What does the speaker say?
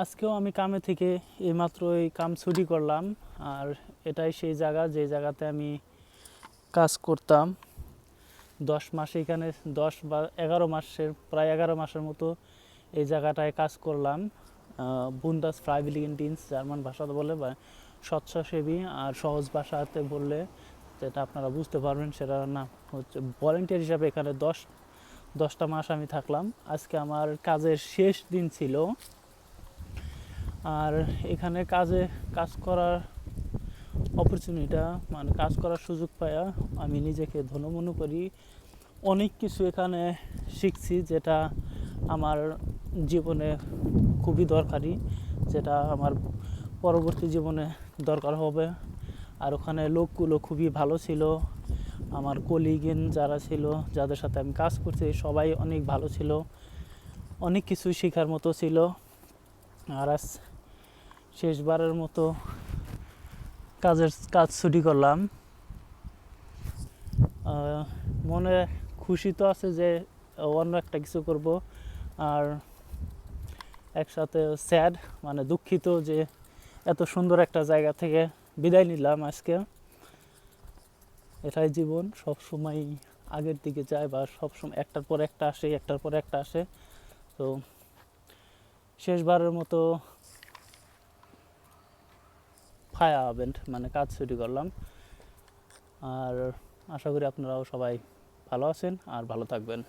আজকেও আমি কামে থেকে এইমাত্র এই কাম ছুটি করলাম, আর এটাই সেই জায়গা, যে জায়গাতে আমি কাজ করতাম। দশ মাস এখানে, দশ বা এগারো মাসের, প্রায় এগারো মাসের মতো এই জায়গাটায় কাজ করলাম। বুন্দাস ফ্রাইভিলিগেন্টিন্স জার্মান ভাষাতে বলে বা স্বচ্ছসেবী আর সহজ ভাষাতে বললে, যেটা আপনারা বুঝতে পারবেন সেটা না, হচ্ছে ভলেন্টিয়ার হিসাবে এখানে দশ, দশটা মাস আমি থাকলাম। আজকে আমার কাজের শেষ দিন ছিল। আর এখানে কাজে, কাজ করার অপরচুনিটা মানে কাজ করার সুযোগ পায়া আমি নিজেকে ধন্য মনে করি। অনেক কিছু এখানে শিখছি যেটা আমার জীবনে খুবই দরকারি, যেটা আমার পরবর্তী জীবনে দরকার হবে। আর ওখানে লোকগুলো খুবই ভালো ছিল। আমার কলিগেন যারা ছিল, যাদের সাথে আমি কাজ করছি, সবাই অনেক ভালো ছিল। অনেক কিছু শেখার মতো ছিল। আর শেষবারের মতো কাজের কাজ ছুটি করলাম। মনে খুশি তো আছে যে, অন্য একটা কিছু করব আর একসাথে স্যাড মানে দুঃখিত যে এত সুন্দর একটা জায়গা থেকে বিদায় নিলাম আজকে। এটাই জীবন, সব সময় আগের দিকে যায় বা সব সময় একটার পর একটা আসে, একটার পর একটা আসে। তো শেষবারের মতো ফায়া ইভেন্ট মানে কাজ ছুটি করলাম। আর আশা করি আপনারাও সবাই ভালো আছেন আর ভালো থাকবেন।